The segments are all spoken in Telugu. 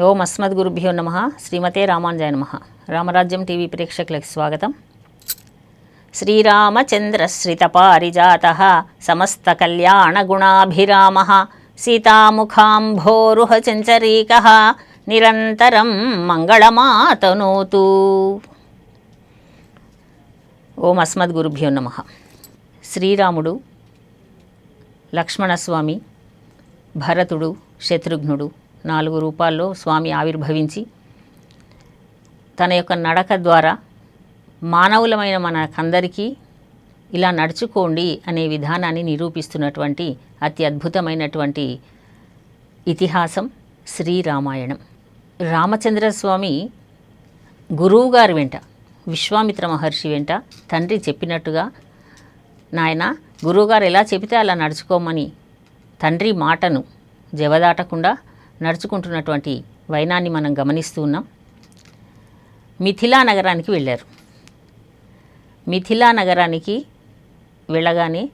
ఓం అస్మద్ గురుభ్యో నమ. శ్రీమతే రామాంజాయ నమ. రామరాజ్యం టీవీ ప్రేక్షకులకు స్వాగతం. శ్రీరామచంద్రశ్రిత పారిజాత సమస్త కళ్యాణ గుణాభిరామ సీతాముఖాంభోరుహ చంచరీక నిరంతరం మంగళమాతనోతు. ఓం అస్మద్ గురుభ్యో నమ. శ్రీరాముడు లక్ష్మణస్వామి భరతుడు శత్రుఘ్నుడు నాలుగు రూపాల్లో స్వామి ఆవిర్భవించి తన యొక్క నడక ద్వారా మానవులమైన మనకందరికీ ఇలా నడుచుకోండి అనే విధానాన్ని నిరూపిస్తున్నటువంటి అతి అద్భుతమైనటువంటి ఇతిహాసం శ్రీరామాయణం. రామచంద్రస్వామి గురువు గారి వెంట విశ్వామిత్ర మహర్షి వెంట తండ్రి చెప్పినట్టుగా నాయన గురువుగారు ఎలా చెబితే అలా నడుచుకోమని తండ్రి మాటను జవదాటకుండా నడుచుకుంటున్నటువంటి వైనాన్ని మనం గమనిస్తూ ఉన్నాం. మిథిలా నగరానికి వెళ్ళారు. మిథిలా నగరానికి వెళ్ళగానే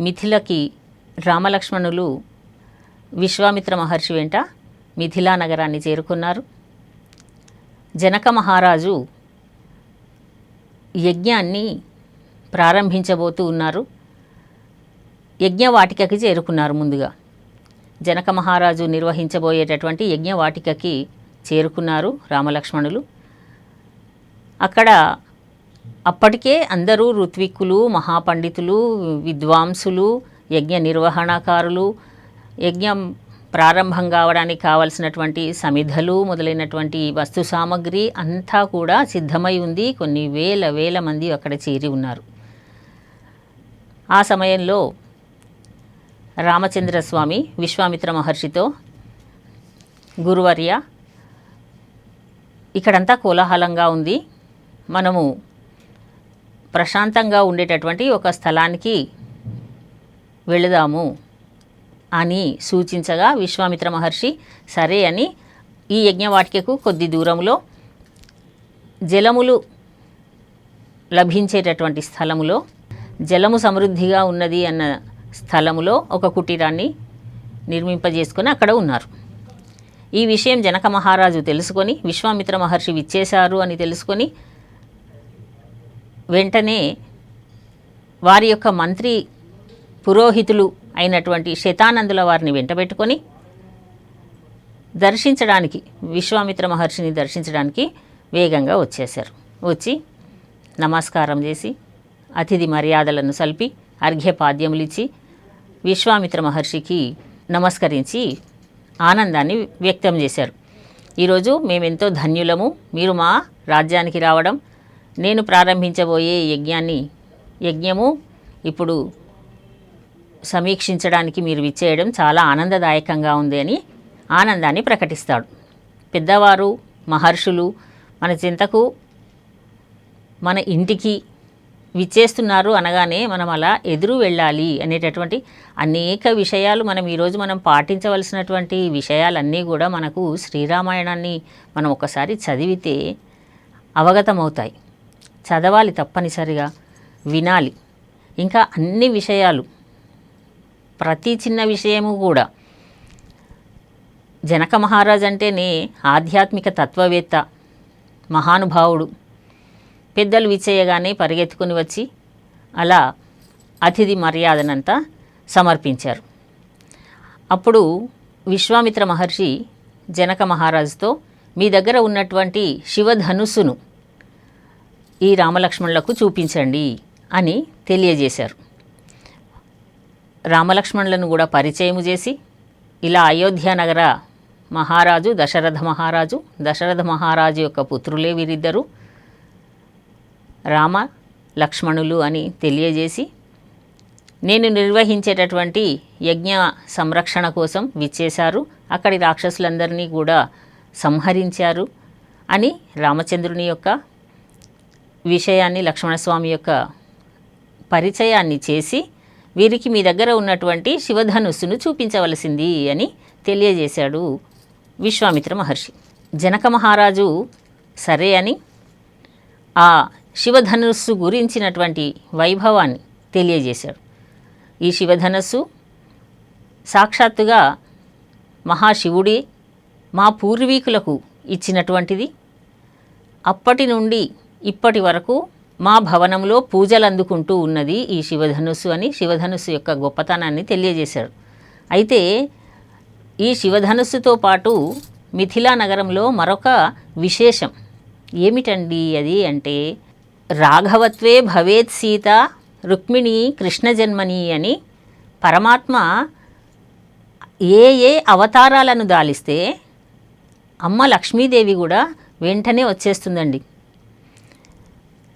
మిథిలకి రామలక్ష్మణులు విశ్వామిత్ర మహర్షి వెంట మిథిలా నగరాన్ని చేరుకున్నారు. జనక మహారాజు యజ్ఞాన్ని ప్రారంభించబోతూ ఉన్నారు. యజ్ఞవాటికకి చేరుకున్నారు ముందుగా. జనక మహారాజు నిర్వహించబోయేటటువంటి యజ్ఞవాటికకి చేరుకున్నారు రామలక్ష్మణులు. అక్కడ అప్పటికే అందరూ ఋత్విక్కులు మహాపండితులు విద్వాంసులు యజ్ఞ నిర్వహణకారులు యజ్ఞం ప్రారంభం కావడానికి కావలసినటువంటి సమిధలు మొదలైనటువంటి వస్తు సామగ్రి అంతా కూడా సిద్ధమై ఉంది. కొన్ని వేల వేల మంది అక్కడ చేరి ఉన్నారు. ఆ సమయంలో రామచంద్రస్వామి విశ్వామిత్ర మహర్షితో గురువర్య. ఇక్కడంతా కోలాహలంగా ఉంది. మనము ప్రశాంతంగా ఉండేటటువంటి ఒక స్థలానికి వెళదాము అని సూచించగా విశ్వామిత్ర మహర్షి సరే అని ఈ యజ్ఞవాటికకు కొద్ది దూరంలో జలములు లభించేటటువంటి స్థలములో జలము సమృద్ధిగా ఉన్నది అన్న స్థలములో ఒక కుటీరాన్ని నిర్మింపజేసుకొని అక్కడ ఉన్నారు. ఈ విషయం జనక మహారాజు తెలుసుకొని విశ్వామిత్ర మహర్షి విచ్చేశారు అని తెలుసుకొని వెంటనే వారి యొక్క మంత్రి పురోహితులు అయినటువంటి శతానందుల వారిని వెంటబెట్టుకొని దర్శించడానికి విశ్వామిత్ర మహర్షిని దర్శించడానికి వేగంగా వచ్చేశారు. వచ్చి నమస్కారం చేసి అతిథి మర్యాదలను సల్పి అర్ఘ్యపాద్యములు ఇచ్చి విశ్వామిత్ర మహర్షికి నమస్కరించి ఆనందాన్ని వ్యక్తం చేశారు. ఈరోజు మేమెంతో ధన్యులము. మీరు మా రాజ్యానికి రావడం నేను ప్రారంభించబోయే యజ్ఞాన్ని యజ్ఞము ఇప్పుడు సమీక్షించడానికి మీరు విచ్చేయడం చాలా ఆనందదాయకంగా ఉంది అని ఆనందాన్ని ప్రకటిస్తాడు. పెద్దవారు మహర్షులు మన చింతకు మన ఇంటికి విచ్చేస్తున్నారు అనగానే మనం అలా ఎదురు వెళ్ళాలి అనేటటువంటి అనేక విషయాలు మనం ఈరోజు మనం పాటించవలసినటువంటి విషయాలన్నీ కూడా మనకు శ్రీరామాయణాన్ని మనం ఒకసారి చదివితే అవగతమవుతాయి. చదవాలి తప్పనిసరిగా వినాలి. ఇంకా అన్ని విషయాలు ప్రతి చిన్న విషయము కూడా. జనక మహారాజ్ అంటేనే ఆధ్యాత్మిక తత్వవేత్త మహానుభావుడు పెద్దలు విచేయగానే పరిగెత్తుకుని వచ్చి అలా అతిథి మర్యాదనంతా సమర్పించారు. అప్పుడు విశ్వామిత్ర మహర్షి జనక మహారాజుతో మీ దగ్గర ఉన్నటువంటి శివధనుస్సును ఈ రామలక్ష్మణులకు చూపించండి అని తెలియజేశారు. రామలక్ష్మణులను కూడా పరిచయం చేసి ఇలా అయోధ్య నగర మహారాజు దశరథ మహారాజు దశరథ మహారాజు యొక్క పుత్రులే వీరిద్దరూ రామ లక్ష్మణులు అని తెలియజేసి నేను నిర్వహించేటటువంటి యజ్ఞ సంరక్షణ కోసం విచ్చేశారు. అక్కడి రాక్షసులందరినీ కూడా సంహరించారు అని రామచంద్రుని యొక్క విషయాన్ని లక్ష్మణస్వామి యొక్క పరిచయాన్ని చేసి వీరికి మీ దగ్గర ఉన్నటువంటి శివధనుస్సును చూపించవలసింది అని తెలియజేశాడు విశ్వామిత్ర మహర్షి. జనక మహారాజు సరే అని ఆ శివధనుస్సు గురించినటువంటి వైభవాన్ని తెలియజేశాడు. ఈ శివధనస్సు సాక్షాత్తుగా మహాశివుడే మా పూర్వీకులకు ఇచ్చినటువంటిది. అప్పటి నుండి ఇప్పటి వరకు మా భవనంలో పూజలు అందుకుంటూ ఉన్నది ఈ శివధనుస్సు అని శివధనుస్సు యొక్క గొప్పతనాన్ని తెలియజేశాడు. అయితే ఈ శివధనుస్సుతో పాటు మిథిలా నగరంలో మరొక విశేషం ఏమిటండి అది అంటే రాఘవత్వే భవేత్ సీత రుక్మిణి కృష్ణ జన్మని అని పరమాత్మ ఏ ఏ అవతారాలను దాలిస్తే అమ్మ లక్ష్మీదేవి కూడా వెంటనే వచ్చేస్తుందండి.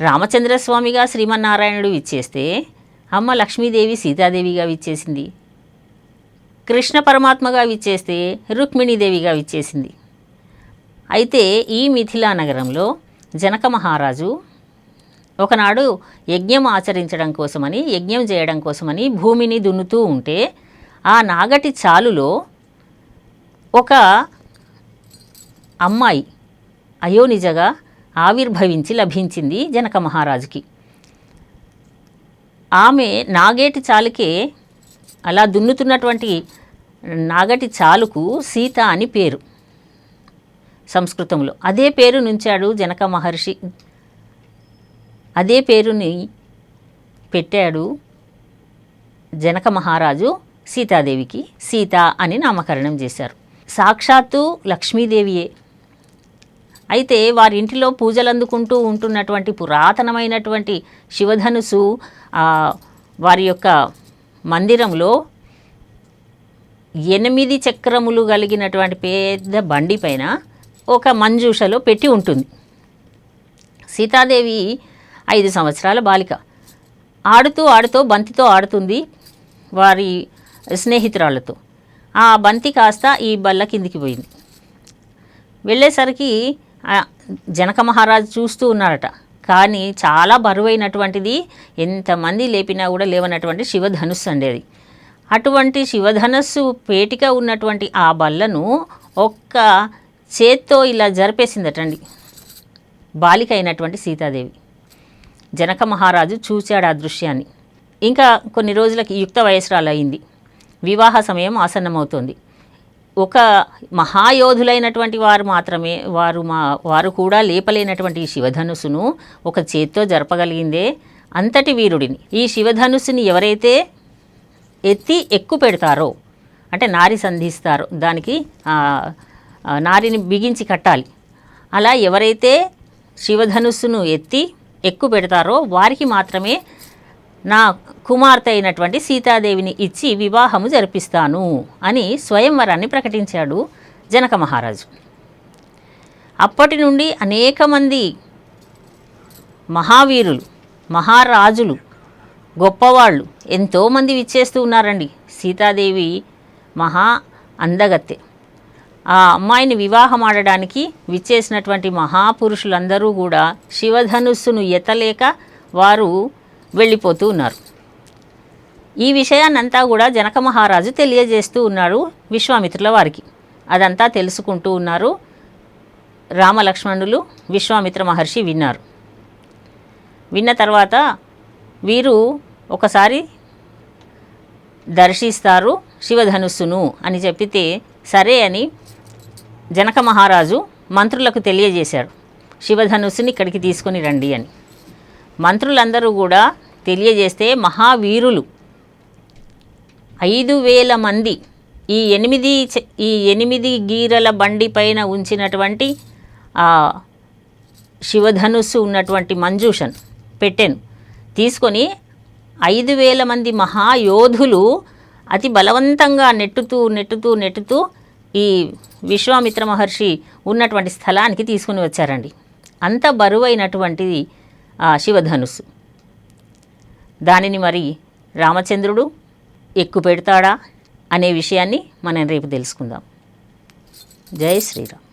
రామచంద్రస్వామిగా శ్రీమన్నారాయణుడు ఇచ్చేస్తే అమ్మ లక్ష్మీదేవి సీతాదేవిగా విచ్చేసింది. కృష్ణ పరమాత్మగా విచ్చేస్తే రుక్మిణీదేవిగా విచ్చేసింది. అయితే ఈ మిథిలా నగరంలో జనక మహారాజు ఒకనాడు యజ్ఞం ఆచరించడం కోసమని యజ్ఞం చేయడం కోసమని భూమిని దున్నుతూ ఉంటే ఆ నాగటి చాలులో ఒక అమ్మాయి అయోనిజగా ఆవిర్భవించి లభించింది జనక మహారాజుకి. ఆమె నాగేటి చాలుకే అలా దున్నుతున్నటువంటి నాగటి చాలుకు సీత అని పేరు సంస్కృతంలో. అదే పేరు నుంచాడు జనక మహర్షి. అదే పేరుని పెట్టాడు జనక మహారాజు సీతాదేవికి. సీత అని నామకరణం చేశారు. సాక్షాత్తు లక్ష్మీదేవియే. అయితే వారి ఇంటిలో పూజలు అందుకుంటూ ఉంటున్నటువంటి పురాతనమైనటువంటి శివధనుసు వారి యొక్క మందిరంలో ఎనిమిది చక్రములు కలిగినటువంటి పెద్ద బండి పైన ఒక మంజూషలో పెట్టి ఉంటుంది. సీతాదేవి ఐదు సంవత్సరాల బాలిక. ఆడుతూ ఆడుతూ బంతితో ఆడుతుంది వారి స్నేహితురాళ్ళతో. ఆ బంతి కాస్త ఈ బల్ల కిందికి పోయింది. వెళ్ళేసరికి జనక మహారాజు చూస్తూ ఉన్నారట. కానీ చాలా బరువైనటువంటిది ఎంతమంది లేపినా కూడా లేవనటువంటి శివధనుస్సు అండి అది. అటువంటి శివధనస్సు పేటిక ఉన్నటువంటి ఆ బల్లను ఒక్క చేత్తో ఇలా జరిపేసిందటండి. బాలిక అయినటువంటి సీతాదేవి. జనక మహారాజు చూశాడు ఆ దృశ్యాన్ని. ఇంకా కొన్ని రోజులకి యుక్త వయసురాలయ్యింది అయింది వివాహ సమయం ఆసన్నమవుతోంది. ఒక మహాయోధులైనటువంటి వారు మాత్రమే వారు మా వారు కూడా లేపలేనటువంటి ఈ ఒక చేత్తో జరపగలిగిందే అంతటి వీరుడిని. ఈ శివధనుస్సుని ఎవరైతే ఎత్తి ఎక్కు పెడతారో అంటే నారి సంధిస్తారో దానికి నారిని బిగించి కట్టాలి. అలా ఎవరైతే శివధనుస్సును ఎత్తి ఎక్కువ పెడతారో వారికి మాత్రమే నా కుమార్తె అయినటువంటి సీతాదేవిని ఇచ్చి వివాహము జరిపిస్తాను అని స్వయంవరాన్ని ప్రకటించాడు జనక మహారాజు. అప్పటి నుండి అనేక మంది మహావీరులు మహారాజులు గొప్పవాళ్ళు ఎంతోమంది విచ్చేస్తూ ఉన్నారండి. సీతాదేవి మహా అందగత్తె. ఆ అమ్మాయిని వివాహం ఆడడానికి విచ్చేసినటువంటి మహాపురుషులందరూ కూడా శివధనుస్సును ఎత్తలేక వారు వెళ్ళిపోతూ ఉన్నారు. ఈ విషయాన్నంతా కూడా జనక మహారాజు తెలియజేస్తూ ఉన్నాడు విశ్వామిత్రుల వారికి. అదంతా తెలుసుకుంటూ ఉన్నారు. రామలక్ష్మణులు విశ్వామిత్ర మహర్షి విన్నారు. విన్న తర్వాత వీరు ఒకసారి దర్శిస్తారు శివధనుస్సును అని చెప్పితే సరే అని జనక మహారాజు మంత్రులకు తెలియజేశాడు. శివధనుస్సుని ఇక్కడికి తీసుకొని రండి అని. మంత్రులందరూ కూడా తెలియజేస్తే మహావీరులు. ఐదు వేల మంది ఈ ఎనిమిది ఈ ఎనిమిది గీరల బండి పైన ఉంచినటువంటి శివధనుస్సు ఉన్నటువంటి మంజూషన్ పెట్టెను. తీసుకొని ఐదు వేల మంది మహాయోధులు అతి బలవంతంగా నెట్టుతూ నెట్టుతూ నెట్టుతూ ఈ విశ్వామిత్ర మహర్షి ఉన్నటువంటి స్థలానికి తీసుకుని వచ్చారండి. అంత బరువైనటువంటిది ఆ శివధనుస్సు. దానిని మరి రామచంద్రుడు ఎక్కు పెడతాడా అనే విషయాన్ని మనం రేపు తెలుసుకుందాం. జై శ్రీరామ్.